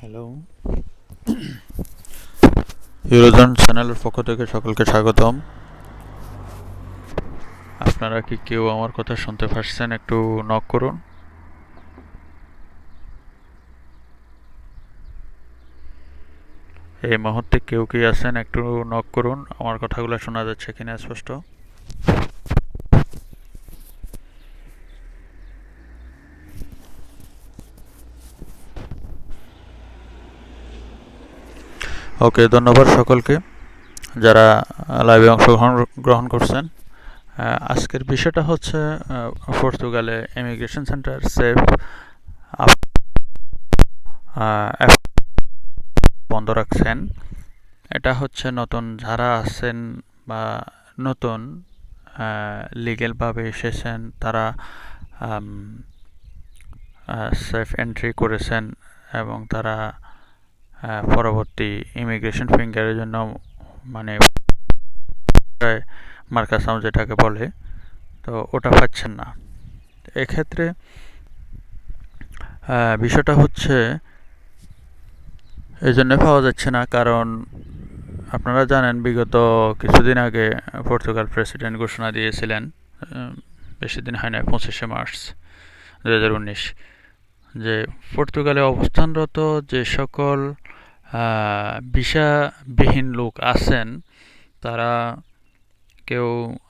Hello ইউরোজন চ্যানেলের পক্ষ থেকে সকলকে স্বাগতম। আপনারা কি কেউ আমার কথা শুনতে পারছেন? একটু নক করুন। এই মুহূর্তে কেউ কি আছেন? একটু নক করুন। আমার কথাগুলো শোনা যাচ্ছে কিনা স্পষ্ট? ওকে, ধন্যবাদ সকলকে যারা লাইভে অংশগ্রহণ, গ্রহণ করছেন। আজকের বিষয়টা হচ্ছে পর্তুগালে ইমিগ্রেশন সেন্টার সেফ বন্ধ রাখছেন। এটা হচ্ছে নতুন, যারা আছেন বা নতুন লিগেলভাবে এসেছেন, তারা সেফ এন্ট্রি করেছেন এবং তারা পরবর্তী ইমিগ্রেশন ফিঙ্গারের জন্য মানে মার্কাসাম যেটাকে বলে, তো ওটা পাচ্ছেন না। এক্ষেত্রে বিষয়টা হচ্ছে এই জন্য পাওয়া যাচ্ছে না, কারণ আপনারা জানেন বিগত কিছুদিন আগে পর্তুগাল প্রেসিডেন্ট ঘোষণা দিয়েছিলেন বেশি দিন হয় না পঁচিশে মার্চ দু হাজার উনিশ, যে পর্তুগালে অবস্থানরত যে সকল ভিসাবিহীন লোক আছেন, তারা কেউ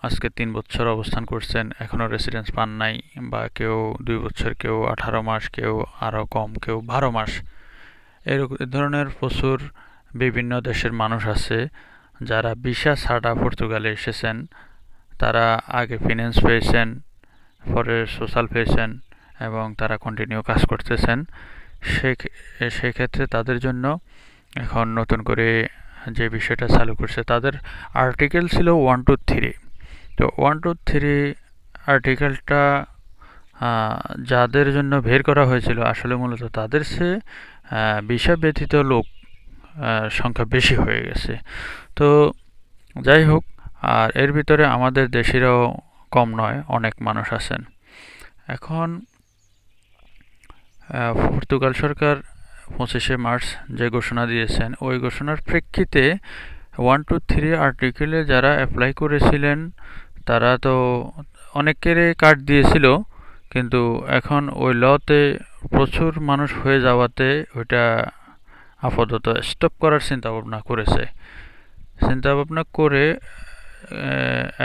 আজকে তিন বছর অবস্থান করছেন এখনও রেসিডেন্স পান নাই, বা কেউ দুই বছর, কেউ আঠারো মাস, কেউ আরও কম, কেউ বারো মাস। এরকম ধরনের প্রচুর বিভিন্ন দেশের মানুষ আছে, যারা ভিসা ছাড়া পর্তুগালে এসেছেন, তারা আগে ফিনান্স পেয়েছেন, পরে সোশ্যাল পেয়েছেন, এবং তারা কন্টিনিউ কাজ করতেছেন। সেক্ষেত্রে তাদের জন্য এখন নতুন করে যে বিষয়টা চালু করছে, তাদের আর্টিকেল ছিল ওয়ান টু থ্রি তো ওয়ান টু থ্রি আর্টিকেলটা যাদের জন্য বের করা হয়েছিল, আসলে মূলত তাদের সে বিষয় ব্যতীত লোক সংখ্যা বেশি হয়ে গেছে। তো যাই হোক, আর এর ভিতরে আমাদের দেশেরও কম নয়, অনেক মানুষ আছেন। এখন পর্তুগাল সরকার পঁচিশে মার্চ যে ঘোষণা দিয়েছেন, ওই ঘোষণার প্রেক্ষিতে ওয়ান টু থ্রি আর্টিকেলে যারা অ্যাপ্লাই করেছিলেন, তারা তো অনেকেরই কার্ড দিয়েছিল, কিন্তু এখন ওই লতে প্রচুর মানুষ হয়ে যাওয়াতে ওইটা আপাতত স্টপ করার চিন্তা ভাবনা করেছে। চিন্তা ভাবনা করে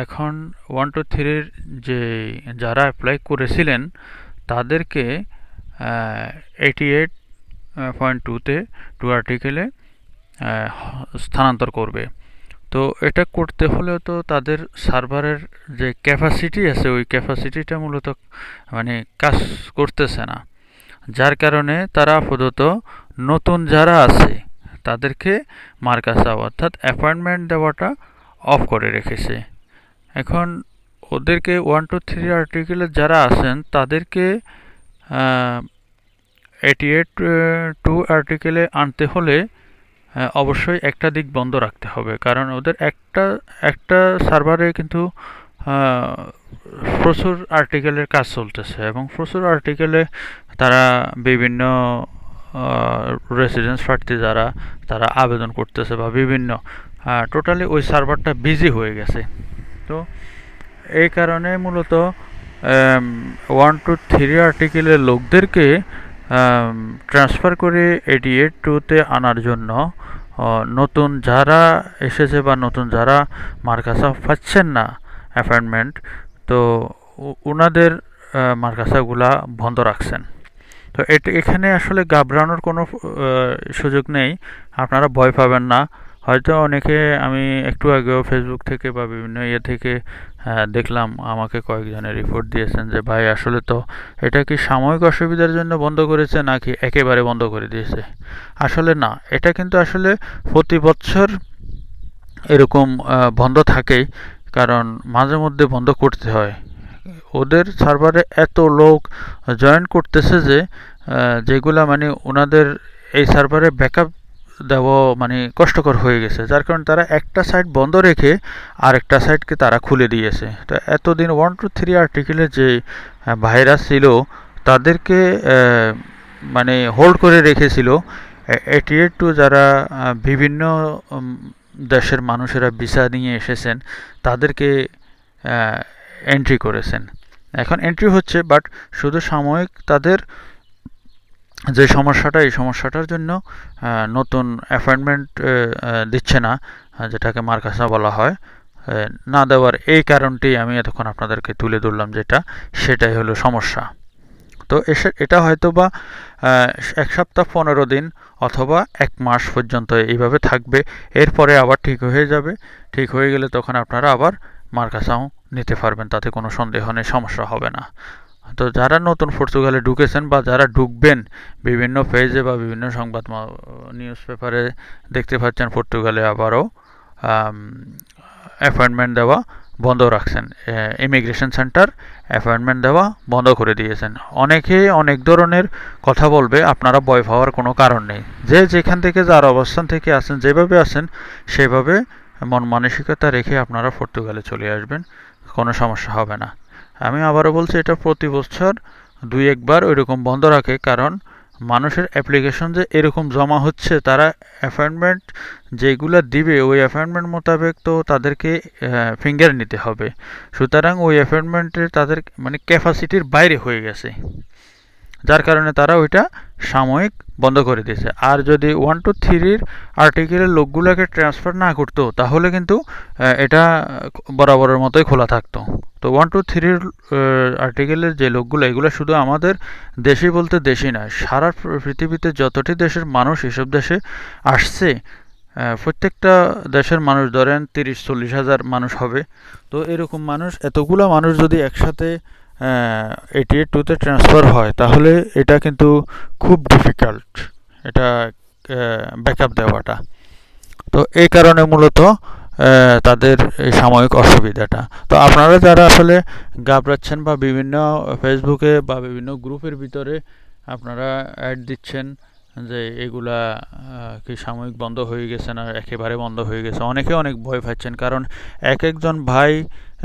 এখন ওয়ান টু থ্রির যে যারা অ্যাপ্লাই করেছিলেন, তাদেরকে এইটি এইট পয়েন্ট টুতে টু আর্টিকেলে স্থানান্তর করবে। তো এটা করতে হলেও তো তাদের সার্ভারের যে ক্যাপাসিটি আছে, ওই ক্যাপাসিটিটা মূলত মানে কাজ করতেছে না। যার কারণে তারা আপাতত নতুন যারা আছে, তাদেরকে মার্কাসা অর্থাৎ অ্যাপয়েন্টমেন্ট দেওয়াটা অফ করে রেখেছে। এখন ওদেরকে ওয়ান টু থ্রি আর্টিকেলে যারা আছেন, তাদেরকে এইট টু আর্টিকেলে আনতে হলে অবশ্যই একটা দিক বন্ধ রাখতে হবে। কারণ ওদের একটা একটা সার্ভারে কিন্তু প্রচুর আর্টিকেলের কাজ চলতেছে এবং প্রচুর আর্টিকেলে তারা বিভিন্ন রেসিডেন্স প্রার্থী যারা, তারা আবেদন করতেছে বা বিভিন্ন টোটালি ওই সার্ভারটা বিজি হয়ে গেছে। তো এই কারণে মূলত ওয়ান টু থ্রি আর্টিকেলের লোকদেরকে ট্রান্সফার করে এটি এইট টুতে আনার জন্য নতুন যারা এসেছে বা নতুন যারা মার্কাসা পাচ্ছেন না অ্যাপয়েন্টমেন্ট তো ওনাদের মার্কাসাগুলা বন্ধ রাখছেন। তো এটা, এখানে আসলে ঘাবড়ানোর কোনো সুযোগ নেই। আপনারা ভয় পাবেন না। হয়তো অনেকে আমি একটু আগেও ফেসবুক থেকে বা বিভিন্ন ইয়ে থেকে দেখলাম, আমাকে কয়েকজনে রিপোর্ট দিয়েছেন যে, ভাই, আসলে তো এটা কি সাময়িক অসুবিধার জন্য বন্ধ করেছে নাকি একেবারে বন্ধ করে দিয়েছে? আসলে না, এটা কিন্তু আসলে প্রতি বছর এরকম বন্ধ থাকেই, কারণ মাঝে মধ্যে বন্ধ করতে হয়। ওদের সার্ভারে এত লোক জয়েন করতেছে যে যেগুলা মানে ওনাদের এই সার্ভারে ব্যাকআপ দেওয়া মানে কষ্টকর হয়ে গেছে। যার কারণে তারা একটা সাইট বন্ধ রেখে আরেকটা সাইটকে তারা খুলে দিয়েছে। তো এতদিন ওয়ান টু থ্রি আর্টিকেলের যে ভাইরাস ছিল, তাদেরকে মানে হোল্ড করে রেখেছিল। এটি টু যারা বিভিন্ন দেশের মানুষেরা ভিসা নিয়ে এসেছেন, তাদেরকে এন্ট্রি করেছেন। এখন এন্ট্রি হচ্ছে বাট শুধু সাময়িক তাদের যে সমস্যাটা, এই সমস্যাটার জন্য নতুন অ্যাপয়েন্টমেন্ট দিচ্ছে না যেটাকে মার্কাসা বলা হয়। না দেওয়ার এই কারণটি আমি এতক্ষণ আপনাদেরকে তুলে ধরলাম যেটা, সেটাই হলো সমস্যা। তো এসে- এটা হয়তো বা এক সপ্তাহ পনেরো দিন অথবা এক মাস পর্যন্ত এইভাবে থাকবে, এরপরে আবার ঠিক হয়ে যাবে। ঠিক হয়ে গেলে তখন আপনারা আবার মার্কাসাও নিতে পারবেন, তাতে কোনো সন্দেহ নেই, সমস্যা হবে না। তো যারা নতুন পর্তুগালে ঢুকেছেন বা যারা ঢুকবেন, বিভিন্ন পেজে বা বিভিন্ন সংবাদ নিউজ পেপারে দেখতে পাচ্ছেন পর্তুগালে আবারও অ্যাপয়েন্টমেন্ট দেওয়া বন্ধ রাখছেন। ইমিগ্রেশন সেন্টার অ্যাপয়েন্টমেন্ট দেওয়া বন্ধ করে দিয়েছেন। অনেকেই অনেক ধরনের কথা বলবে, আপনারা ভয় পাওয়ার কোনো কারণ নেই। যে যেখান থেকে, যার অবস্থান থেকে আসেন, যেভাবে আসেন, সেভাবে মন মানসিকতা রেখে আপনারা পর্তুগালে চলে আসবেন, কোনো সমস্যা হবে না। আমি আবারও বলছি, এটা প্রতি বছর দুই একবার ওইরকম বন্ধ রাখে, কারণ মানুষের অ্যাপ্লিকেশন যে এরকম জমা হচ্ছে, তারা অ্যাপয়েন্টমেন্ট যেগুলো দিবে, ওই অ্যাপয়েন্টমেন্ট মোতাবেক তো তাদেরকে ফিঙ্গার নিতে হবে। সুতরাং ওই অ্যাপয়েন্টমেন্টের তাদের মানে ক্যাপাসিটির বাইরে হয়ে গেছে। যার কারণে তারা ওইটা সাময়িক বন্ধ করে দিয়েছে। আর যদি ওয়ান টু থ্রির আর্টিকেলের লোকগুলোকে ট্রান্সফার না করতো তাহলে কিন্তু এটা বরাবরের মতোই খোলা থাকতো। তো ওয়ান টু থ্রির আর্টিকেলের যে লোকগুলো, এগুলো শুধু আমাদের দেশি বলতে দেশই না সারা পৃথিবীতে যতটি দেশের মানুষ এসব দেশে আসছে প্রত্যেকটা দেশের মানুষ, ধরেন তিরিশ, চল্লিশ হাজার মানুষ হবে। তো এরকম মানুষ, এতগুলো মানুষ যদি একসাথে এইটি এইট টুতে ট্রান্সফার হয়, তাহলে এটা কিন্তু খুব ডিফিকাল্ট এটা ব্যাকআপ দেওয়াটা। তো এই কারণে মূলত তাদের এই সাময়িক অসুবিধাটা। তো আপনারা যারা আসলে ঘাবড়াচ্ছেন বা বিভিন্ন ফেসবুকে বা বিভিন্ন গ্রুপের ভিতরে আপনারা অ্যাড দিচ্ছেন যে এগুলা কি সাময়িক বন্ধ হয়ে গেছে না, একেবারে বন্ধ হয়ে গেছে, অনেকে অনেক ভয় পাচ্ছেন। কারণ এক একজন ভাই,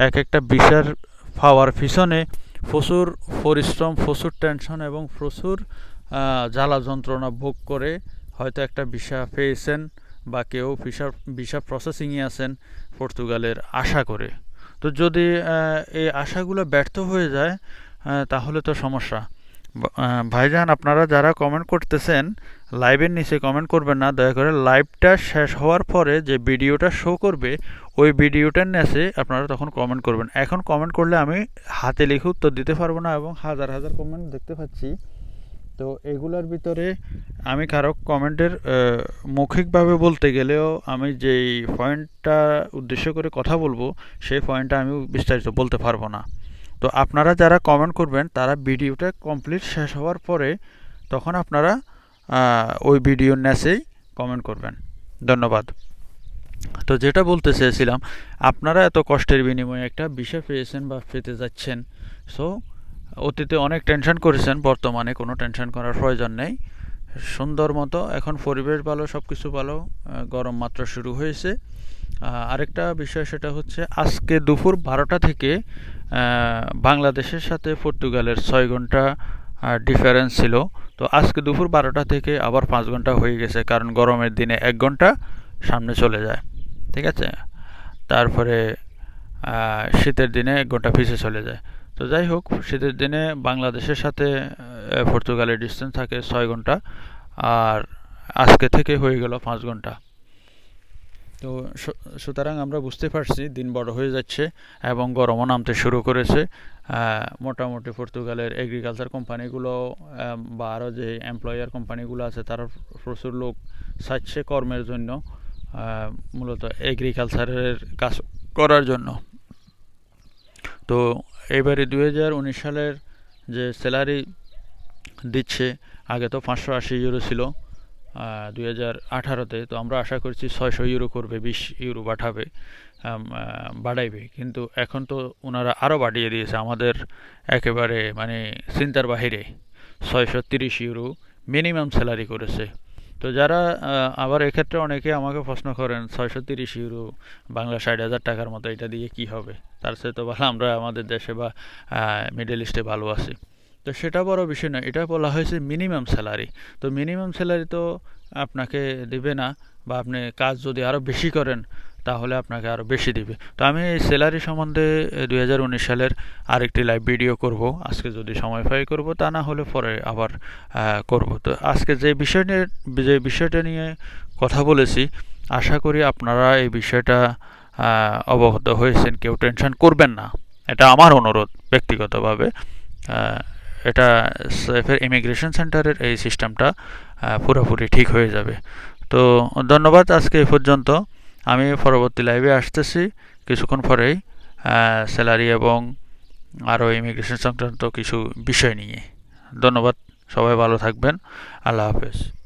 এক একটা বিষার পাওয়ার পিছনে প্রচুর পরিশ্রম, প্রচুর টেনশন এবং প্রচুর জ্বালা যন্ত্রণা ভোগ করে হয়তো একটা ভিসা পেয়েছেন বা কেউ ভিসা ভিসা প্রসেসিংয়ে আছেন পর্তুগালের আশা করে। তো যদি এই আশাগুলো ব্যর্থ হয়ে যায় তাহলে তো সমস্যা। ভাইজান, আপনারা যারা কমেন্ট করতেছেন লাইভের নিচে কমেন্ট করবেন না, দয়া করে লাইভটা শেষ হওয়ার পরে যে ভিডিওটা শো করবে, ওই ভিডিওটার নিচে আপনারা তখন কমেন্ট করবেন। এখন কমেন্ট করলে আমি হাতে লিখে উত্তর দিতে পারব না এবং হাজার হাজার কমেন্ট দেখতে পাচ্ছি। তো এগুলোর ভিতরে আমি কারও কমেন্টের মৌখিকভাবে বলতে গেলেও আমি যেই পয়েন্টটা উদ্দেশ্য করে কথা বলব, সেই পয়েন্টটা আমি বিস্তারিত বলতে পারব না। তো আপনারা যারা কমেন্ট করবেন, তারা ভিডিওটা কমপ্লিট শেষ হওয়ার পরে তখন আপনারা ওই ভিডিওর ন্যাসেই কমেন্ট করবেন। ধন্যবাদ। তো যেটা বলতে চেয়েছিলাম, আপনারা এত কষ্টের বিনিময়ে একটা বিষয় পেয়েছেন বা পেতে যাচ্ছেন সো অতীতে অনেক টেনশন করেছেন, বর্তমানে কোনো টেনশন করার প্রয়োজন নেই। সুন্দর মতো এখন পরিবেশ ভালো সব কিছু ভালো গরম মাত্রা শুরু হয়েছে। আরেকটা বিষয় সেটা হচ্ছে, আজকে দুপুর বারোটা থেকে বাংলাদেশের সাথে পর্তুগালের ছয় ঘণ্টা ডিফারেন্স ছিল। তো আজকে দুপুর বারোটা থেকে আবার পাঁচ ঘণ্টা হয়ে গেছে, কারণ গরমের দিনে এক ঘণ্টা সামনে চলে যায়, ঠিক আছে? তারপরে শীতের দিনে এক ঘণ্টা পিছিয়ে চলে যায়। তো যাই হোক, শীতের দিনে বাংলাদেশের সাথে পর্তুগালের ডিস্টেন্স থাকে ছয় ঘণ্টা, আর আজকে থেকে হয়ে গেল পাঁচ ঘণ্টা। তো সুতরাং আমরা বুঝতে পারছি দিন বড় হয়ে যাচ্ছে এবং গরমও নামতে শুরু করেছে। মোটামুটি পর্তুগালের এগ্রিকালচার কোম্পানিগুলো বা আরও যে এমপ্লয়ার কোম্পানিগুলো আছে, তারা প্রচুর লোক চাচ্ছে কর্মের জন্য মূলত এগ্রিকালচারের কাজ করার জন্য। তো এবারে দুই হাজার উনিশ সালের যে স্যালারি দিচ্ছে, আগে তো পাঁচশো আশি ইউরো ছিল। দুই হাজার আঠারোতে তো আমরা আশা করছি ছয়শো ইউরো করবে বিশ ইউরো আহ, বাড়াইবে। কিন্তু এখন তো ওনারা আরও বাড়িয়ে দিয়েছে আমাদের একেবারে মানে চিন্তার বাহিরে। ছয়শো তিরিশ ইউরো মিনিমাম স্যালারি করেছে। তো যারা আবার এক্ষেত্রে অনেকে আমাকে প্রশ্ন করেন ছয়শো তিরিশ ইউরো বাংলা ষাট হাজার টাকার মতো এটা দিয়ে কি হবে? তার সাথে তো ভালো আমরা আমাদের দেশে বা মিডল ইস্টে ভালো আছি। তো সেটা বড় বিষয় নয়। এটা বলা হয়েছে মিনিমাম স্যালারি তো মিনিমাম স্যালারি তো আপনাকে দিবে না বা আপনি কাজ যদি আরও বেশি করেন, তাহলে আপনাকে আরও বেশি দিবে। তো আমি এই স্যালারি সম্বন্ধে দুই হাজার উনিশ সালের আরেকটি লাইভ ভিডিও করব। আজকে যদি সময় পাই করব, তা না হলে পরে আবার করব। তো আজকে যে বিষয় নিয়ে, যে বিষয়টা নিয়ে কথা বলেছি, আশা করি আপনারা এই বিষয়টা অবগত হয়েছেন। কেউ টেনশন করবেন না। এটা আমার অনুরোধ ব্যক্তিগতভাবে। এটা সেফের ইমিগ্রেশন সেন্টারের এই সিস্টেমটা পুরোপুরি ঠিক হয়ে যাবে। তো ধন্যবাদ আজকে এই পর্যন্ত। আমি পরবর্তী লাইভে আসতেছি। কিছুক্ষণ পরেই স্যালারি এবং আরও ইমিগ্রেশন সংক্রান্ত কিছু বিষয় নিয়ে। ধন্যবাদ। সবাই ভালো থাকবেন। আল্লাহ হাফেজ।